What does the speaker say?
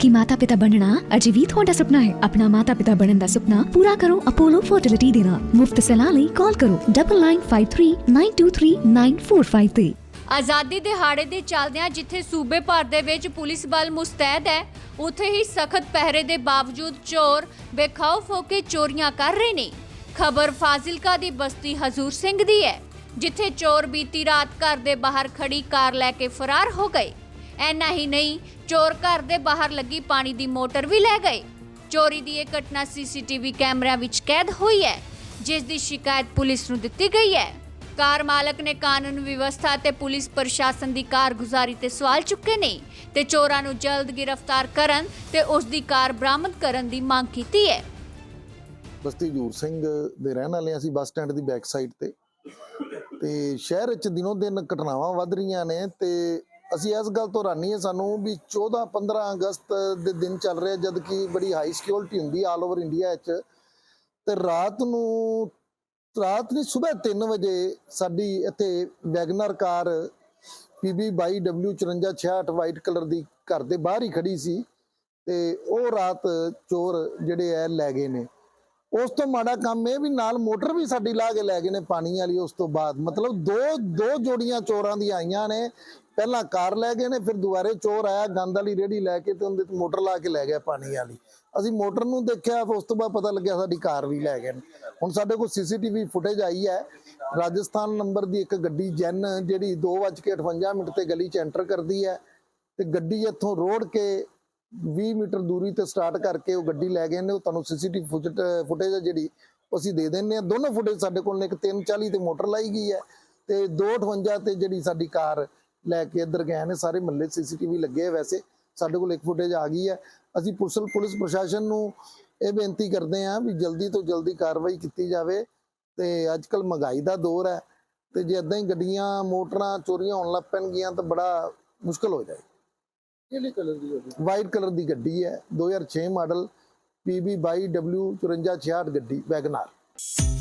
ਕਿ ਮਾਤਾ ਪਿਤਾ ਬਣਨਾ ਅਜੇ ਵੀ ਤੁਹਾਡਾ ਸੁਪਨਾ ਹੈ। ਆਪਣਾ ਮਾਤਾ ਪਿਤਾ ਬਣਨ ਦਾ ਸੁਪਨਾ ਪੂਰਾ ਕਰੋ ਅਪੋਲੋ ਫਰਟੀਲਿਟੀ ਦੇ ਨਾਲ। ਮੁਫਤ ਸਲਾਹ ਲਈ ਕਾਲ ਕਰੋ 9953923945 ਤੇ ਆਜ਼ਾਦੀ ਦਿਹਾੜੇ ਦੇ ਚੱਲਦਿਆਂ ਜਿੱਥੇ ਸੂਬੇ ਭਰ ਦੇ ਵਿੱਚ ਪੁਲਿਸ ਬਲ ਮੁਸਤੈਦ ਹੈ, ਉੱਥੇ ਹੀ ਸਖਤ ਪਹਿਰੇ ਦੇ ਬਾਵਜੂਦ ਚੋਰ ਬੇਖੌਫ ਹੋ ਕੇ ਚੋਰੀਆਂ ਕਰ ਰਹੇ ਨੇ। ਖਬਰ ਫਾਜ਼ਿਲਕਾ ਦੀ ਬਸਤੀ ਹਜ਼ੂਰ ਸਿੰਘ ਦੀ ਹੈ, ਜਿੱਥੇ ਚੋਰ ਬੀਤੀ ਰਾਤ ਘਰ ਦੇ ਬਾਹਰ ਖੜੀ ਕਾਰ ਲੈ ਕੇ ਫਰਾਰ ਹੋ ਗਏ। ਐਨਾ ਹੀ ਨਹੀਂ, ਚੋਰ ਘਰ ਦੇ ਬਾਹਰ ਲੱਗੀ ਪਾਣੀ ਦੀ ਮੋਟਰ ਵੀ ਲੈ ਗਏ। ਚੋਰੀ ਦੀ ਇਹ ਘਟਨਾ ਸੀਸੀਟੀਵੀ ਕੈਮਰਿਆਂ ਵਿੱਚ ਕੈਦ ਹੋਈ ਹੈ, ਜਿਸ ਦੀ ਸ਼ਿਕਾਇਤ ਪੁਲਿਸ ਨੂੰ ਦਿੱਤੀ ਗਈ ਹੈ। ਕਾਰ ਮਾਲਕ ਨੇ ਕਾਨੂੰਨ ਵਿਵਸਥਾ ਤੇ ਪੁਲਿਸ ਪ੍ਰਸ਼ਾਸਨ ਦੀ ਕਾਰਗੁਜ਼ਾਰੀ ਤੇ ਸਵਾਲ ਚੁੱਕੇ ਨੇ ਤੇ ਚੋਰਾਂ ਨੂੰ ਜਲਦ ਗ੍ਰਿਫਤਾਰ ਕਰਨ ਤੇ ਉਸ ਦੀ ਕਾਰ ਬਰਾਮਦ ਕਰਨ ਦੀ ਮੰਗ ਕੀਤੀ ਹੈ। ਬਸਤੀ ਹਜੂਰ ਸਿੰਘ ਦੇ ਰਹਿਣ ਵਾਲੇ ਅਸੀਂ ਬੱਸ ਸਟੈਂਡ ਦੀ ਬੈਕ ਸਾਈਡ ਤੇ। ਤੇ ਸ਼ਹਿਰ ਵਿੱਚ ਦਿਨੋਂ ਦਿਨ ਘਟਨਾਵਾਂ ਵੱਧ ਰਹੀਆਂ ਨੇ ਤੇ ਅਸੀਂ ਇਸ ਗੱਲ ਤੋਂ ਹੈਰਾਨੀ ਹੈ, ਸਾਨੂੰ ਵੀ 14 15 ਅਗਸਤ ਦੇ ਦਿਨ ਚੱਲ ਰਿਹਾ, ਜਦ ਕਿ ਬੜੀ ਹਾਈ ਸਿਕਿਉਰਿਟੀ ਹੁੰਦੀ ਆਲ ਓਵਰ ਇੰਡੀਆ ਵਿੱਚ। ਤੇ ਰਾਤ ਨੂੰ, ਰਾਤ ਨਹੀਂ ਸਵੇਰ 3 ਵਜੇ ਸਾਡੀ ਇੱਥੇ WagonR car PB 22W5466 white colour ਦੀ ਘਰ ਦੇ ਬਾਹਰ ਹੀ ਖੜੀ ਸੀ ਤੇ ਉਹ ਰਾਤ ਚੋਰ ਜਿਹੜੇ ਐ ਲੈ ਗਏ ਨੇ। ਉਸ ਤੋਂ ਮਾੜਾ ਕੰਮ ਇਹ ਵੀ ਨਾਲ ਮੋਟਰ ਵੀ ਸਾਡੀ ਲਾ ਕੇ ਲੈ ਗਏ ਨੇ ਪਾਣੀ ਵਾਲੀ, ਉਸ ਤੋਂ ਬਾਅਦ। ਮਤਲਬ ਦੋ ਦੋ ਜੋੜੀਆਂ ਚੋਰਾਂ ਦੀਆਂ ਆਈਆਂ ਨੇ ਪਹਿਲਾਂ ਕਾਰ ਲੈ ਗਏ ਨੇ, ਫਿਰ ਦੁਬਾਰੇ ਚੋਰ ਆਇਆ, ਗੰਦ ਵਾਲੀ ਰੇੜੀ ਲੈ ਕੇ ਤੇ ਉਹਦੇ ਤੇ ਮੋਟਰ ਲਾ ਕੇ ਲੈ ਗਿਆ ਪਾਣੀ ਵਾਲੀ। ਅਸੀਂ ਮੋਟਰ ਨੂੰ ਦੇਖਿਆ, ਫਿਰ ਉਸ ਤੋਂ ਬਾਅਦ ਪਤਾ ਲੱਗਿਆ ਸਾਡੀ ਕਾਰ ਵੀ ਲੈ ਗਏ ਨੇ। ਹੁਣ ਸਾਡੇ ਕੋਲ ਸੀਸੀਟੀਵੀ ਫੁਟੇਜ ਆਈ ਹੈ, ਰਾਜਸਥਾਨ ਨੰਬਰ ਦੀ ਇੱਕ ਗੱਡੀ ਜੈਨ ਜਿਹੜੀ 2:58 ਮਿੰਟ ਤੇ ਗਲੀ 'ਚ ਐਂਟਰ ਕਰਦੀ ਹੈ ਤੇ ਗੱਡੀ ਇੱਥੋਂ ਰੋੜ ਕੇ 20 ਮੀਟਰ ਦੂਰੀ ਤੇ ਸਟਾਰਟ ਕਰਕੇ ਉਹ ਗੱਡੀ ਲੈ ਗਏ ਨੇ, ਉਹ ਤੁਹਾਨੂੰ ਸੀਸੀਟੀਵੀ ਫੁਟੇਜ ਹੈ ਜਿਹੜੀ ਅਸੀਂ ਦੇ ਦਿੰਨੇ ਆ ਦੋਨੋਂ ਫੁਟੇਜ ਸਾਡੇ ਕੋਲ ਨੇ, ਇੱਕ 340 ਤੇ ਮੋਟਰ ਲਾਈ ਗਈ ਹੈ ਤੇ 258 ਤੇ ਜਿਹੜੀ ਸਾਡੀ ਕਾਰ ਲੈ ਕੇ ਇੱਧਰ ਗਏ ਨੇ ਸਾਰੇ ਮਹੱਲੇ ਸੀਸੀਟੀਵੀ ਲੱਗੇ ਵੈਸੇ ਸਾਡੇ ਕੋਲ ਇੱਕ ਫੁਟੇਜ ਆ ਗਈ ਹੈ ਅਸੀਂ ਪੁਲਿਸ ਪੁਲਿਸ ਪ੍ਰਸ਼ਾਸਨ ਨੂੰ ਇਹ ਬੇਨਤੀ ਕਰਦੇ ਹਾਂ ਵੀ ਜਲਦੀ ਤੋਂ ਜਲਦੀ ਕਾਰਵਾਈ ਕੀਤੀ ਜਾਵੇ ਤੇ ਅੱਜ ਕੱਲ ਮਹਿੰਗਾਈ ਦਾ ਦੌਰ ਹੈ ਤੇ ਜੇ ਇਦਾਂ ਹੀ ਗੱਡੀਆਂ ਮੋਟਰਾਂ ਚੋਰੀਆਂ ਹੋਣ ਲੱਗ ਪੈਣਗੀਆਂ ਤਾਂ ਬੜਾ ਮੁਸ਼ਕਲ ਹੋ ਜਾਏ ਕਿਹੜੇ ਕਲਰ ਦੀ ਗੱਡੀ? ਵਾਈਟ ਕਲਰ ਦੀ ਗੱਡੀ ਹੈ 2006 ਮਾਡਲ PB 22W 5466 ਗੱਡੀ ਵੈਗਨਾਰ